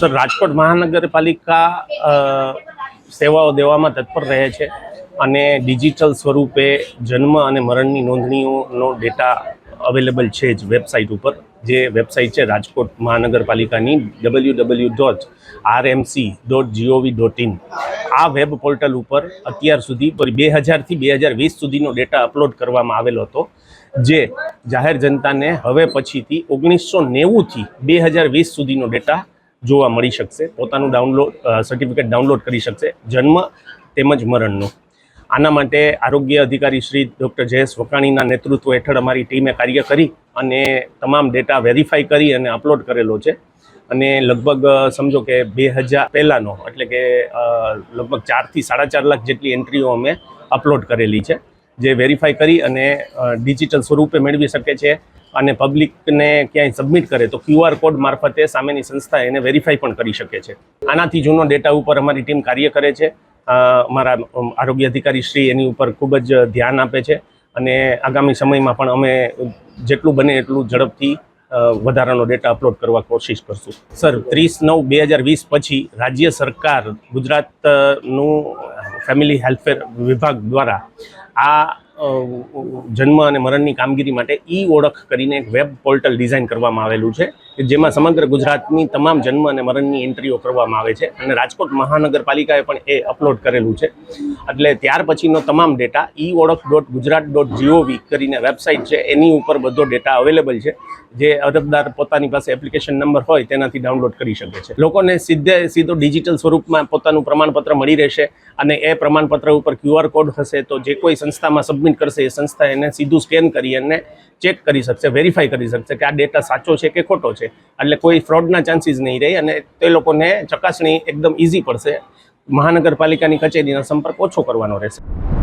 Sir, Rajkot મહાનગરપાલિકા સેવાઓ દેવામાં તત્પર રહે છે અને ડિજિટલ સ્વરૂપે જન્મ અને મરણની નોંધણીઓનો ડેટા અવેલેબલ છે જ વેબસાઇટ ઉપર, જે વેબસાઇટ છે રાજકોટ મહાનગરપાલિકાની W W dot RMC dot GOV dot in આ વેબ પોર્ટલ ઉપર અત્યાર સુધી બે હજારથી બે હજાર વીસ સુધીનો ડેટા અપલોડ કરવામાં આવેલો હતો, જે જાહેર જનતાને હવે પછીથી ઓગણીસો નેવુંથી બે હજાર વીસ સુધીનો ડેટા જોવા મળી શકશે. પોતાનું ડાઉનલોડ સર્ટિફિકેટ ડાઉનલોડ કરી શકશે. જન્મ તેમજ મરણનો. આના માટે આરોગ્ય અધિકારી શ્રી ડૉક્ટર જયેશ વકાણીના નેતૃત્વ હેઠળ અમારી ટીમે કાર્ય કરી અને તમામ ડેટા વેરીફાઈ કરી અને અપલોડ કરેલો છે. અને લગભગ સમજો કે બે હજાર પહેલાંનો, એટલે કે લગભગ ચારથી સાડા ચાર લાખ જેટલી એન્ટ્રીઓ અમે અપલોડ કરેલી છે. જે વેરીફાઈ કરી અને ડિજિટલ સ્વરૂપે મેળવી શકે છે અને પબ્લિકને ક્યાંય સબમિટ કરે તો ક્યુઆર કોડ મારફતે સામેની સંસ્થા એને વેરીફાઈ પણ કરી શકે છે. આનાથી જૂનો ડેટા ઉપર અમારી ટીમ કાર્ય કરે છે. અમારા આરોગ્ય અધિકારી શ્રી એની ઉપર ખૂબ જ ધ્યાન આપે છે અને આગામી સમયમાં પણ અમે જેટલું બને એટલું ઝડપથી વધારાનો ડેટા અપલોડ કરવા કોશિશ કરશું. સર, ત્રીસ નવ બે હજાર વીસ પછી રાજ્ય સરકાર ગુજરાતનું ફેમિલી હેલ્ફેર વિભાગ દ્વારા આ જન્મ અને મરણની કામગીરી માટે ઈ ઓળખ કરીને એક વેબ પોર્ટલ ડિઝાઇન કરવામાં આવેલું છે. કે જેમાં સમગ્ર ગુજરાતની તમામ જન્મ અને મરણની એન્ટ્રીઓ કરવામાં આવે છે અને રાજકોટ મહાનગરપાલિકાએ પણ એ અપલોડ કરેલું છે. એટલે ત્યાર પછીનો તમામ ડેટા ઈ ઓળખ ડોટ ગુજરાત ડોટ જીઓવી કરીને વેબસાઇટ છે, એની ઉપર બધો ડેટા અવેલેબલ છે. જે અરજદાર પોતાની પાસે એપ્લિકેશન નંબર હોય તેનાથી ડાઉનલોડ કરી શકે છે. લોકોને સીધે સીધો ડિજિટલ સ્વરૂપમાં પોતાનું પ્રમાણપત્ર મળી રહેશે અને એ પ્રમાણપત્ર ઉપર ક્યુઆર કોડ હશે તો જે કોઈ સંસ્થામાં સબમિટ કરશે એ સંસ્થા એને સીધું સ્કેન કરી અને ચેક કરી શકશે વેરીફાઈ કરી શકશે કે આ ડેટા સાચો છે કે ખોટો એટલે કોઈ ફ્રોડના ચાન્સીસ નહીં રહે અને તે લોકોને ચકાસણી એકદમ ઇઝી પડશે. મહાનગરપાલિકાની કચેરીનો સંપર્ક ઓછો કરવાનો રહેશે.